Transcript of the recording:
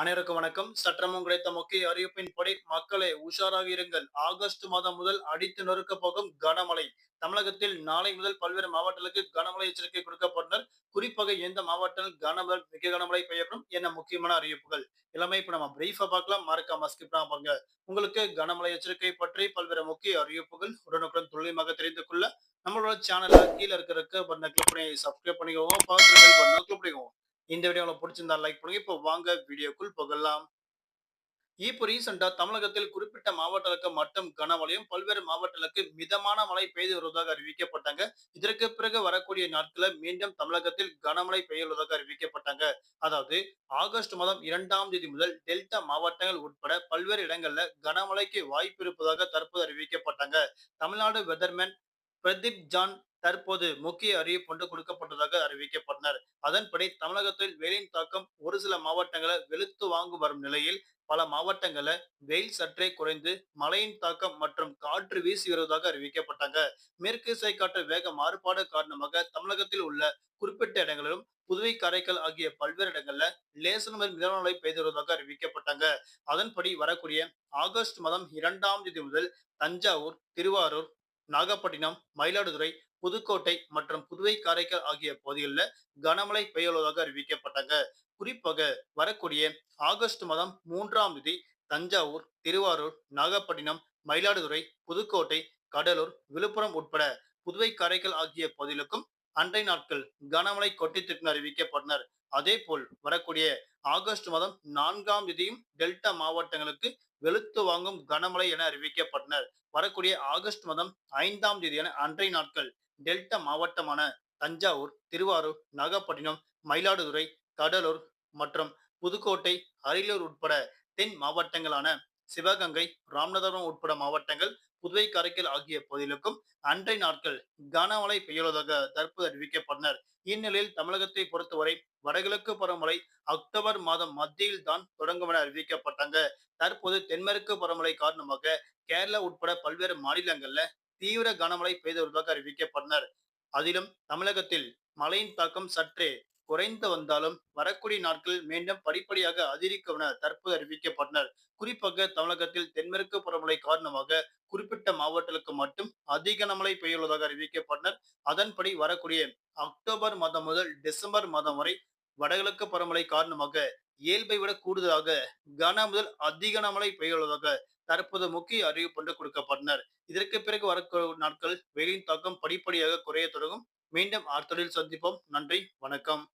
அனைவருக்கும் வணக்கம். சற்றமும் கிடைத்த முக்கிய அறிவிப்பின்படி மக்களே உஷாராக இருங்கள். ஆகஸ்ட் மாதம் முதல் அடித்து நொறுக்க போகும் கனமழை. தமிழகத்தில் நாளை முதல் பல்வேறு மாவட்டங்களுக்கு கனமழை எச்சரிக்கை கொடுக்கப்பட்டனர் குறிப்பாக எந்த மாவட்டத்தில் கனமழை மிக கனமழை பெய்யப்படும் என்ன முக்கியமான அறிவிப்புகள். எல்லாமே இப்ப நம்ம பிரீஃபா பார்க்கலாம். மறக்காம ஸ்கிப் பாருங்க. உங்களுக்கு கனமழை எச்சரிக்கை பற்றி பல்வேறு முக்கிய அறிவிப்புகள் உடனுக்குடன் துல்லியமாக தெரிந்து கொள்ள நம்மளோட சேனல்ல கீழே இருக்கிற பட்டனை கிளிக் பண்ணி சப்ஸ்கிரைப் பண்ணிக்கோங்க. கிளிக் பண்ணிக்கோங்க. இந்த வீடியோ உங்களுக்கு பிடிச்சிருந்தா லைக் பண்ணுங்க. இப்போ வாங்க வீடியோக்குள் போகலாம். இப்போ ரீசெண்டாக தமிழகத்தில் குறிப்பிட்ட மாவட்டங்களுக்கு மட்டும் கனமழையும் பல்வேறு மாவட்டங்களுக்கு மிதமான மழை பெய்து வருவதாக அறிவிக்கப்பட்டாங்க. இதற்கு பிறகு வரக்கூடிய நாட்களில் மீண்டும் தமிழகத்தில் கனமழை பெய்யுவதாக அறிவிக்கப்பட்டாங்க. அதாவது ஆகஸ்ட் மாதம் இரண்டாம் தேதி முதல் டெல்டா மாவட்டங்கள் உட்பட பல்வேறு இடங்கள்ல கனமழைக்கு வாய்ப்பு இருப்பதாக தற்போது அறிவிக்கப்பட்டாங்க. தமிழ்நாடு வெதர்மேன் பிரதீப் ஜான் தற்போது முக்கிய அறிவிப்பு ஒன்று கொடுக்கப்பட்டதாக அறிவிக்கப்பட்டனர். அதன்படி தமிழகத்தில் வெயிலின் தாக்கம் ஒரு சில மாவட்டங்களில் வெளுத்து வாங்கு வரும் நிலையில் பல மாவட்டங்களில் வெயில் சற்றே குறைந்து மழையின் தாக்கம் மற்றும் காற்று வீசி வருவதாக அறிவிக்கப்பட்டாங்க. மேற்கு இசை காற்று வேக மாறுபாடு காரணமாக தமிழகத்தில் உள்ள குறிப்பிட்ட இடங்களிலும் புதுவை காரைக்கால் ஆகிய பல்வேறு இடங்கள்ல லேசன் முதல் மிதமான மழை பெய்து வருவதாக அறிவிக்கப்பட்டாங்க. அதன்படி வரக்கூடிய ஆகஸ்ட் மாதம் இரண்டாம் தேதி முதல் தஞ்சாவூர் திருவாரூர் நாகப்பட்டினம் மயிலாடுதுறை புதுக்கோட்டை மற்றும் புதுவை காரைக்கால் ஆகிய பகுதிகளில் கனமழை பெய்யுள்ளதாக அறிவிக்கப்பட்டாங்க. குறிப்பாக வரக்கூடிய ஆகஸ்ட் மாதம் மூன்றாம் தேதி தஞ்சாவூர் திருவாரூர் நாகப்பட்டினம் மயிலாடுதுறை புதுக்கோட்டை கடலூர் விழுப்புரம் உட்பட புதுவை காரைக்கால் ஆகிய பகுதிகளுக்கும் அன்றை நாட்கள் கனமழை கொட்டித்திற்கு அறிவிக்கப்பட்டனர். அதே போல் வரக்கூடிய ஆகஸ்ட் மாதம் நான்காம் தேதியும் டெல்டா மாவட்டங்களுக்கு வெளுத்து வாங்கும் கனமழை என அறிவிக்கப்பட்டனர். வரக்கூடிய ஆகஸ்ட் மாதம் ஐந்தாம் தேதியான அன்றை நாட்கள் டெல்டா மாவட்டமான தஞ்சாவூர் திருவாரூர் நாகப்பட்டினம் மயிலாடுதுறை கடலூர் மற்றும் புதுக்கோட்டை அரியலூர் உட்பட தென் மாவட்டங்களான சிவகங்கை ராமநாதபுரம் உட்பட மாவட்டங்கள் புதுவை கரைக்கல் ஆகிய பகுதிகளுக்கும் அன்றை நாட்கள் கனமழை பெய்யுள்ளதாக தற்போது அறிவிக்கப்பட்டனர். இந்நிலையில் தமிழகத்தை பொறுத்தவரை வடகிழக்கு பருவமழை அக்டோபர் மாதம் மத்தியில் தான் தொடங்கும் என அறிவிக்கப்பட்டாங்க. தற்போது தென்மேற்கு பருவமழை காரணமாக கேரளா உட்பட பல்வேறு மாநிலங்கள்ல தீவிர கனமழை பெய்து வருவதாக அறிவிக்கப்பட்டனர். அதிலும் தமிழகத்தில் மழையின் தாக்கம் சற்றே குறைந்து வந்தாலும் வரக்கூடிய நாட்களில் மீண்டும் படிப்படியாக அதிகரிக்கும் என தற்போது அறிவிக்கப்பட்டனர். குறிப்பாக தமிழகத்தில் தென்மேற்கு பருவமழை காரணமாக குறிப்பிட்ட மாவட்டங்களுக்கு மட்டும் அதிக கனமழை பெய்யுள்ளதாக அறிவிக்கப்பட்டனர். அதன்படி வரக்கூடிய அக்டோபர் மாதம் முதல் டிசம்பர் மாதம் வரை வடகிழக்கு பருவமழை காரணமாக இயல்பை விட கூடுதலாக கன முதல் அதிக கனமழை பெய்யுள்ளதாக தற்போது முக்கிய அறிவிப்பு ஒன்று கொடுக்கப்பட்டனர். இதற்கு பிறகு வரக்கூடிய நாட்கள் வெயிலின் தாக்கம் படிப்படியாக குறைய தொடங்கும். மீண்டும் அடுத்தொழில் சந்திப்போம். நன்றி. வணக்கம்.